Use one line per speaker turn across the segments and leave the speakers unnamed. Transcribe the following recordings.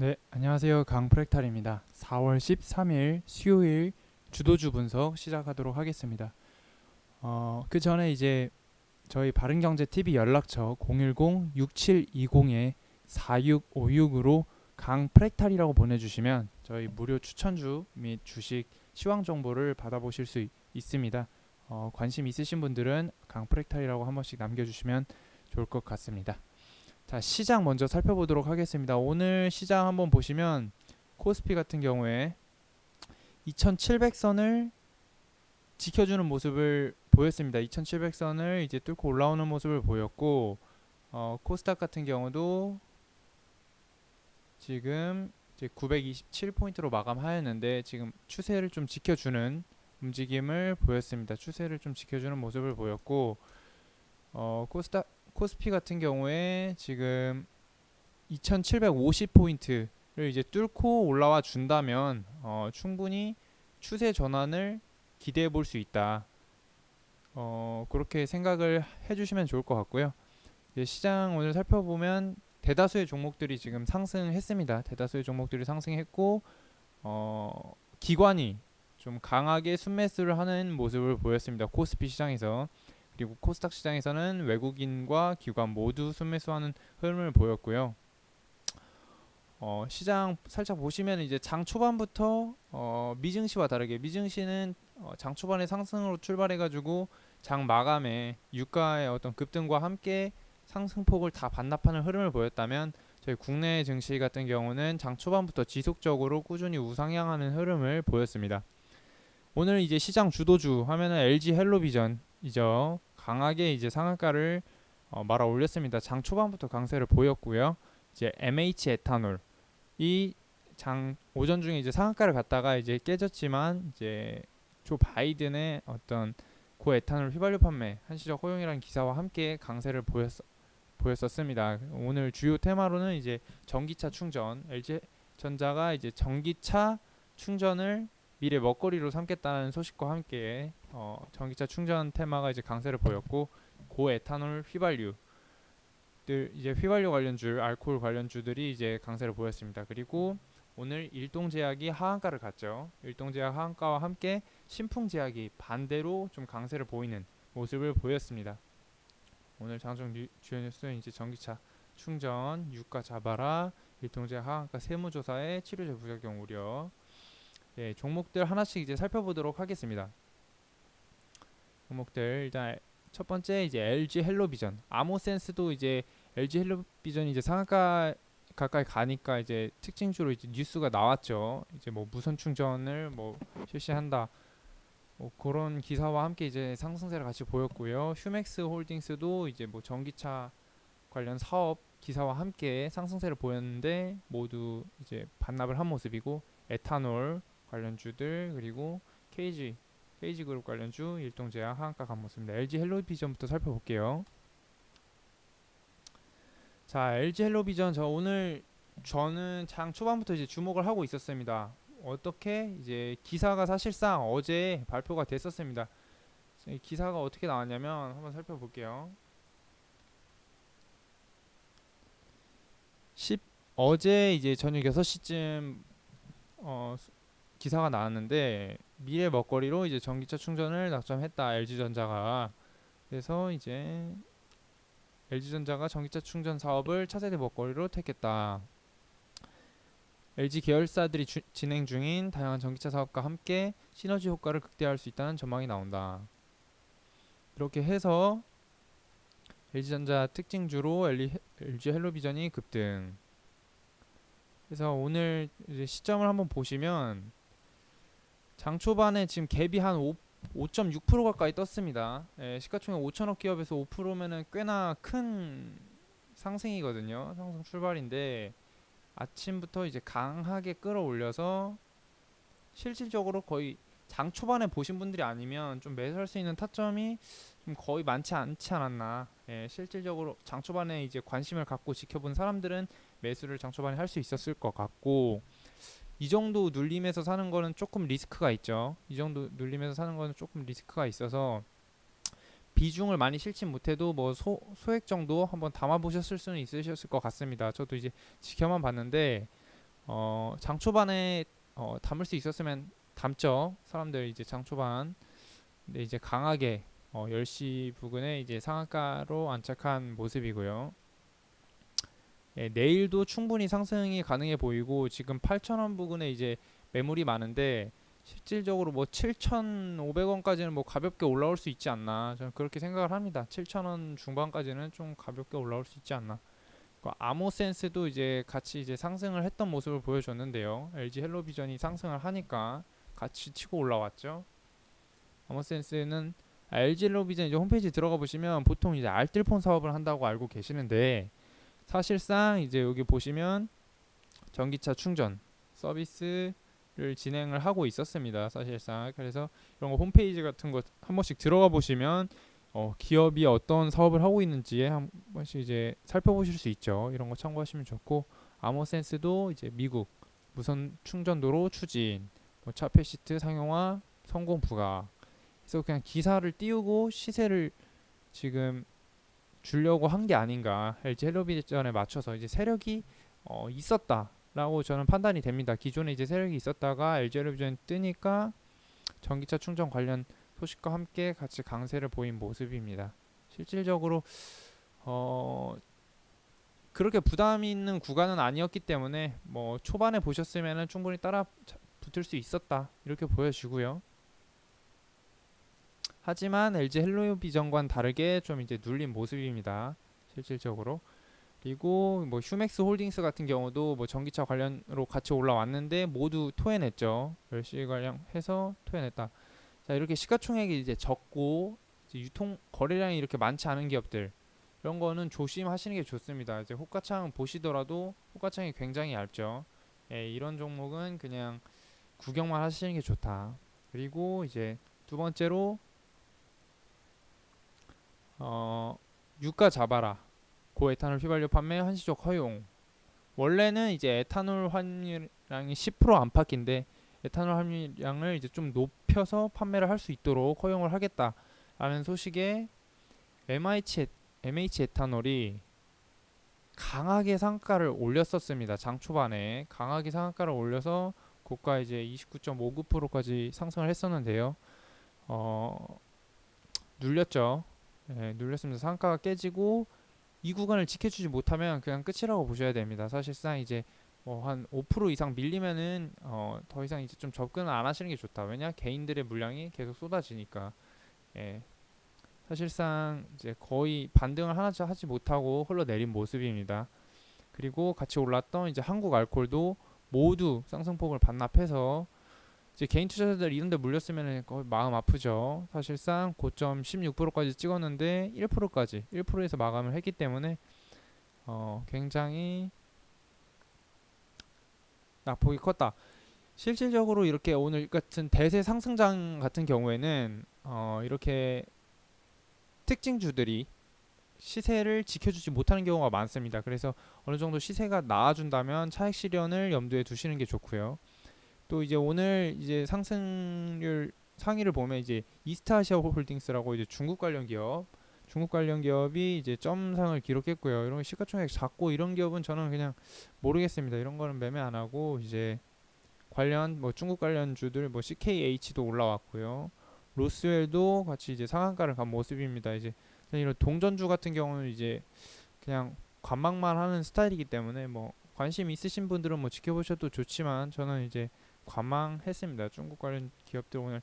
네, 안녕하세요. 강프렉탈입니다. 4월 13일 수요일 주도주 분석 시작하도록 하겠습니다. 어, 그 전에 이제 저희 바른경제 TV 연락처 010-6720에 4656으로 강프렉탈이라고 보내주시면 저희 무료 추천주 및 주식 시황 정보를 받아보실 수 있- 있습니다. 어, 관심 있으신 분들은 강프렉탈이라고 한 번씩 남겨주시면 좋을 것 같습니다. 자 시장 먼저 살펴보도록 하겠습니다. 오늘 시장 한번 보시면 코스피 같은 경우에 2,700선을 지켜주는 모습을 보였습니다. 2,700선을 이제 뚫고 올라오는 모습을 보였고 어, 코스닥 같은 경우도 지금 이제 927포인트로 마감하였는데 지금 추세를 좀 지켜주는 움직임을 보였습니다. 추세를 좀 지켜주는 모습을 보였고 어, 코스닥 코스피 같은 경우에 지금 2,750포인트를 이제 뚫고 올라와 준다면 어, 충분히 추세 전환을 기대해 볼 수 있다. 어, 그렇게 생각을 해주시면 좋을 것 같고요. 이제 시장 오늘 살펴보면 대다수의 종목들이 지금 상승했습니다. 대다수의 종목들이 상승했고 어, 기관이 좀 강하게 순매수를 하는 모습을 보였습니다. 코스피 시장에서. 그리고 코스닥 시장에서는 외국인과 기관 모두 순매수하는 흐름을 보였고요. 어, 시장 살짝 보시면 이제 장 초반부터 어, 미증시와 다르게 미증시는 어, 장 초반에 상승으로 출발해가지고 장 마감에 유가의 어떤 급등과 함께 상승폭을 다 반납하는 흐름을 보였다면 저희 국내 증시 같은 경우는 장 초반부터 지속적으로 꾸준히 우상향하는 흐름을 보였습니다. 오늘 이제 시장 주도주 하면은 LG 헬로비전이죠. 강하게 이제 상한가를 어, 말아 올렸습니다. 장 초반부터 강세를 보였고요. 이제 MH 에탄올 이 장 오전 중에 이제 상한가를 갔다가 이제 깨졌지만 이제 조 바이든의 어떤 고 에탄올 휘발유 판매 한시적 허용이라는 기사와 함께 강세를 보였 보였었습니다. 오늘 주요 테마로는 이제 전기차 충전 LG 전자가 이제 전기차 충전을 미래 먹거리로 삼겠다는 소식과 함께 어, 전기차 충전 테마가 이제 강세를 보였고 고에탄올 휘발유 들 이제 휘발유 관련주, 알코올 관련주들이 이제 강세를 보였습니다. 그리고 오늘 일동제약이 하한가를 갔죠. 일동제약 하한가와 함께 신풍제약이 반대로 좀 강세를 보이는 모습을 보였습니다. 오늘 장중 뉴- 주요 뉴스는 이제 전기차 충전, 유가 잡아라, 일동제약 하한가 세무조사에 치료제 부작용 우려. 네, 종목들 하나씩 이제 살펴보도록 하겠습니다. 종목들 일단 첫 번째 이제 LG 헬로비전, 아모센스도 이제 LG 헬로비전이 이제 상한가 가까이 가니까 이제 특징주로 이제 뉴스가 나왔죠. 이제 뭐 무선 충전을 뭐 실시한다. 뭐 그런 기사와 함께 이제 상승세를 같이 보였고요. 휴맥스 홀딩스도 이제 뭐 전기차 관련 사업 기사와 함께 상승세를 보였는데 모두 이제 반납을 한 모습이고 에탄올 관련주들 그리고 KG KG 그룹 관련주 일동제약 하한가 간 모습입니다. LG 헬로비전부터 살펴볼게요. 자, LG 헬로비전 저 오늘 저는 장 초반부터 이제 주목을 하고 있었습니다. 어떻게 이제 기사가 사실상 어제 발표가 됐었습니다. 이 기사가 어떻게 나왔냐면 한번 살펴볼게요. 10 어제 이제 저녁 6시쯤 어 수- 기사가 나왔는데 미래 먹거리로 이제 전기차 충전을 낙점했다 LG전자가 그래서 이제 LG전자가 전기차 충전 사업을 차세대 먹거리로 택했다. LG 계열사들이 주- 진행 중인 다양한 전기차 사업과 함께 시너지 효과를 극대화할 수 있다는 전망이 나온다. 이렇게 해서 LG전자 특징주로 LG, 헬로비전이 급등. 그래서 오늘 시점을 한번 보시면 장 초반에 지금 갭이 한 5, 5.6% 가까이 떴습니다. 예, 시가총액 5천억 기업에서 5%면은 꽤나 큰 상승이거든요. 상승 출발인데 아침부터 이제 강하게 끌어올려서 실질적으로 거의 장 초반에 보신 분들이 아니면 좀 매수할 수 있는 타점이 좀 거의 많지 않지 않았나. 예, 실질적으로 장 초반에 이제 관심을 갖고 지켜본 사람들은 매수를 장 초반에 할 수 있었을 것 같고 이 정도 눌림에서 사는 거는 조금 리스크가 있죠. 이 정도 눌림에서 사는 거는 조금 리스크가 있어서 비중을 많이 실진 못해도 뭐 소, 소액 정도 한번 담아 보셨을 수는 있으셨을 것 같습니다. 저도 이제 지켜만 봤는데 어, 장 초반에 어, 담을 수 있었으면 담죠. 사람들 이제 장 초반. 근데 이제 강하게 어, 10시 부근에 이제 상한가로 안착한 모습이고요. 예, 내일도 충분히 상승이 가능해 보이고 지금 8,000원 부근에 이제 매물이 많은데 실질적으로 뭐 7,500원까지는 뭐 가볍게 올라올 수 있지 않나 저는 그렇게 생각을 합니다. 7,000원 중반까지는 좀 가볍게 올라올 수 있지 않나. 그 아모센스도 이제 같이 이제 상승을 했던 모습을 보여줬는데요. LG 헬로비전이 상승을 하니까 같이 치고 올라왔죠. 아모센스는 아, LG 헬로비전 이제 홈페이지 들어가 보시면 보통 이제 알뜰폰 사업을 한다고 알고 계시는데 사실상 이제 여기 보시면 전기차 충전 서비스를 진행을 하고 있었습니다. 사실상 그래서 이런 거 홈페이지 같은 거 한 번씩 들어가 보시면 어, 기업이 어떤 사업을 하고 있는지 한 번씩 이제 살펴보실 수 있죠. 이런 거 참고하시면 좋고 아모센스도 이제 미국 무선 충전도로 추진, 뭐 차폐 시트 상용화 성공 부각. 그래서 그냥 기사를 띄우고 시세를 지금 주려고 한 게 아닌가. LG 헬로비전에 맞춰서 이제 세력이 어, 있었다라고 저는 판단이 됩니다. 기존에 이제 세력이 있었다가 LG 헬로비전 뜨니까 전기차 충전 관련 소식과 함께 같이 강세를 보인 모습입니다. 실질적으로 어 그렇게 부담 있는 구간은 아니었기 때문에 뭐 초반에 보셨으면은 충분히 따라 자- 붙을 수 있었다 이렇게 보여지고요. 하지만 LG 헬로 비전과는 다르게 좀 이제 눌린 모습입니다. 실질적으로. 그리고 뭐 휴맥스 홀딩스 같은 경우도 뭐 전기차 관련으로 같이 올라왔는데 모두 토해냈죠. 10시 관련 해서 토해냈다. 자 이렇게 시가총액이 이제 적고 이제 유통 거래량이 이렇게 많지 않은 기업들 이런 거는 조심하시는 게 좋습니다. 이제 호가창 보시더라도 호가창이 굉장히 얇죠. 예, 이런 종목은 그냥 구경만 하시는 게 좋다. 그리고 이제 두 번째로 어 유가 잡아라. 고에탄올 휘발유 판매 한시적 허용. 원래는 이제 에탄올 환율량이 10% 안팎인데 에탄올 함유량을 이제 좀 높여서 판매를 할 수 있도록 허용을 하겠다라는 소식에 MH, 에- MH 에탄올이 강하게 상가를 올렸었습니다. 장 초반에 강하게 상가를 올려서 고가 이제 29.59%까지 상승을 했었는데요. 어, 눌렸죠. 예, 눌렸습니다. 상가가 깨지고 이 구간을 지켜주지 못하면 그냥 끝이라고 보셔야 됩니다. 사실상 이제 뭐한 5% 이상 밀리면은 어, 더 이상 이제 좀 접근을 안 하시는 게 좋다. 왜냐 개인들의 물량이 계속 쏟아지니까. 예. 사실상 이제 거의 반등을 하나도 하지 못하고 흘러내린 모습입니다. 그리고 같이 올랐던 이제 한국 알콜도 모두 상승폭을 반납해서 이제 개인 투자자들 이런 데 물렸으면 마음 아프죠. 사실상 고점 16%까지 찍었는데 1%까지 1%에서 마감을 했기 때문에 어, 굉장히 낙폭이 컸다. 실질적으로 이렇게 오늘 같은 대세 상승장 같은 경우에는 어, 이렇게 특징주들이 시세를 지켜주지 못하는 경우가 많습니다. 그래서 어느 정도 시세가 나아준다면 차익 실현을 염두에 두시는 게 좋고요. 또 이제 오늘 이제 상승률 상위를 보면 이제 이스타아시아 홀딩스라고 이제 중국 관련 기업, 중국 관련 기업이 이제 점상을 기록했고요. 이런 시가총액 작고 이런 기업은 저는 그냥 모르겠습니다. 이런 거는 매매 안 하고 이제 관련 뭐 중국 관련 주들 뭐 CKH도 올라왔고요. 로스웰도 같이 이제 상한가를 간 모습입니다. 이제 이런 동전주 같은 경우는 이제 그냥 관망만 하는 스타일이기 때문에 뭐 관심 있으신 분들은 뭐 지켜보셔도 좋지만 저는 이제 관망했습니다. 중국 관련 기업들 오늘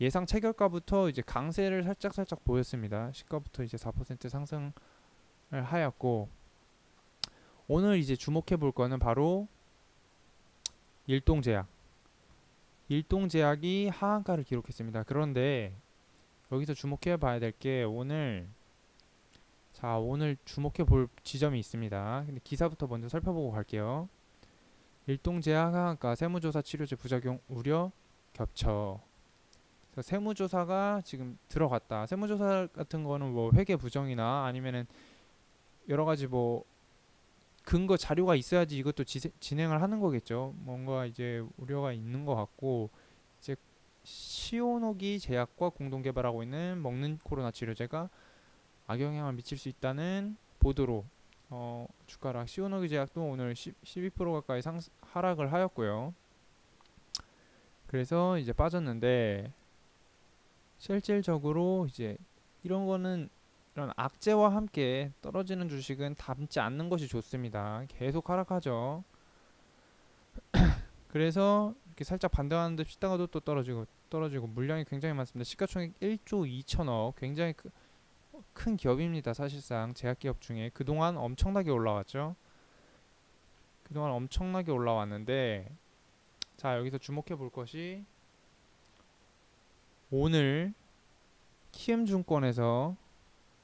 예상 체결가부터 이제 강세를 살짝 살짝 보였습니다. 시가부터 이제 4% 상승을 하였고 오늘 이제 주목해 볼 거는 바로 일동제약. 일동제약이 하한가를 기록했습니다. 그런데 여기서 주목해 봐야 될 게 오늘 자 오늘 주목해 볼 지점이 있습니다. 근데 기사부터 먼저 살펴보고 갈게요. 일동제약 하한가 세무조사 치료제 부작용 우려 겹쳐. 그래서 세무조사가 지금 들어갔다. 세무조사 같은 거는 뭐 회계 부정이나 아니면은 여러 가지 뭐 근거 자료가 있어야지 이것도 지세, 진행을 하는 거겠죠. 뭔가 이제 우려가 있는 것 같고 이제 시오노기 제약과 공동 개발하고 있는 먹는 코로나 치료제가 악영향을 미칠 수 있다는 보도로 어, 주가 락 시오노기 제약도 오늘 10, 12% 가까이 상 하락을 하였고요. 그래서 이제 빠졌는데 실질적으로 이제 이런 거는 이런 악재와 함께 떨어지는 주식은 담지 않는 것이 좋습니다. 계속 하락하죠. 그래서 이렇게 살짝 반등하는데 시다가도 또 떨어지고 떨어지고 물량이 굉장히 많습니다. 시가총액 1조 2천억 굉장히 크, 큰 기업입니다. 사실상 제약기업 중에 그동안 엄청나게 올라왔죠. 그동안 엄청나게 올라왔는데 자 여기서 주목해 볼 것이 오늘 키움증권에서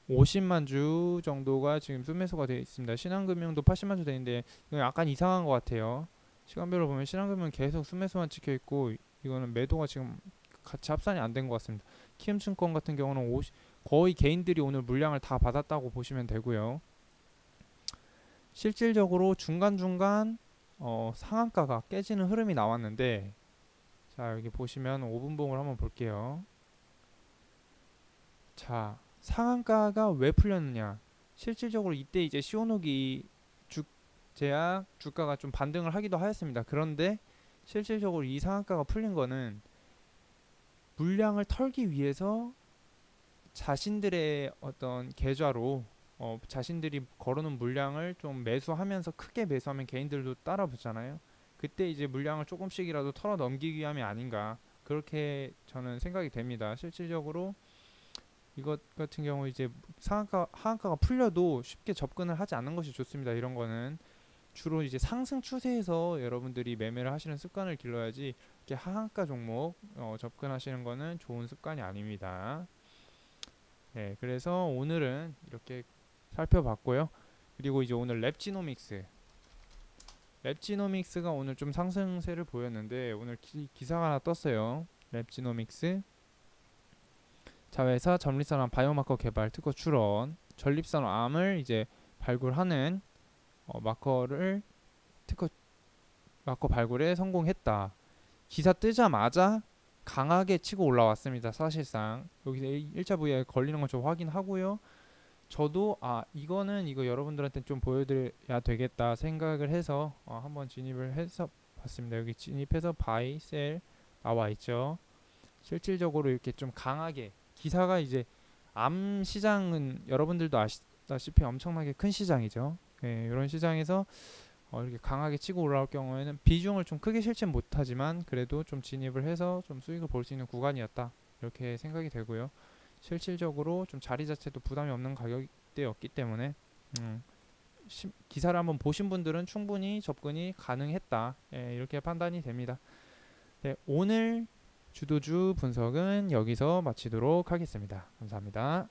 50만 주 정도가 지금 순매수가 되어 있습니다. 신한금융도 80만 주 되는데 이건 약간 이상한 것 같아요. 시간별로 보면 신한금융 계속 순매수만 찍혀 있고 이거는 매도가 지금 같이 합산이 안 된 것 같습니다. 키움증권 같은 경우는 50, 거의 개인들이 오늘 물량을 다 받았다고 보시면 되고요. 실질적으로 중간중간 어, 상한가가 깨지는 흐름이 나왔는데 자 여기 보시면 5분봉을 한번 볼게요. 자 상한가가 왜 풀렸느냐 실질적으로 이때 이제 시오노기 주 제약 주가가 좀 반등을 하기도 하였습니다. 그런데 실질적으로 이 상한가가 풀린 거는 물량을 털기 위해서 자신들의 어떤 계좌로 어, 자신들이 걸어놓은 물량을 좀 매수하면서 크게 매수하면 개인들도 따라 붙잖아요. 그때 이제 물량을 조금씩이라도 털어 넘기기 위함이 아닌가 그렇게 저는 생각이 됩니다. 실질적으로 이것 같은 경우 이제 상한가 하한가가 풀려도 쉽게 접근을 하지 않는 것이 좋습니다. 이런 거는 주로 이제 상승 추세에서 여러분들이 매매를 하시는 습관을 길러야지 이렇게 하한가 종목 어, 접근하시는 거는 좋은 습관이 아닙니다. 네, 그래서 오늘은 이렇게 살펴봤고요. 그리고 이제 오늘 랩지노믹스 랩지노믹스가 오늘 좀 상승세를 보였는데 오늘 기, 기사가 하나 떴어요. 랩지노믹스 자회사 전립선암 바이오마커 개발 특허 출원 전립선암을 이제 발굴하는 어, 마커를 특허 마커 발굴에 성공했다. 기사 뜨자마자 강하게 치고 올라왔습니다. 사실상 여기서 1차 부위에 걸리는 건좀 확인하고요. 저도 아 이거는 이거 여러분들한테 좀 보여드려야 되겠다 생각을 해서 어, 한번 진입을 해서 봤습니다. 여기 진입해서 바이 셀 나와 있죠. 실질적으로 이렇게 좀 강하게 기사가 이제 암 시장은 여러분들도 아시다시피 엄청나게 큰 시장이죠. 예, 이런 시장에서 어, 이렇게 강하게 치고 올라올 경우에는 비중을 좀 크게 실지 못하지만 그래도 좀 진입을 해서 좀 수익을 볼 수 있는 구간이었다 이렇게 생각이 되고요. 실질적으로 좀 자리 자체도 부담이 없는 가격대였기 때문에 음, 시, 기사를 한번 보신 분들은 충분히 접근이 가능했다 예, 이렇게 판단이 됩니다. 네, 오늘 주도주 분석은 여기서 마치도록 하겠습니다. 감사합니다.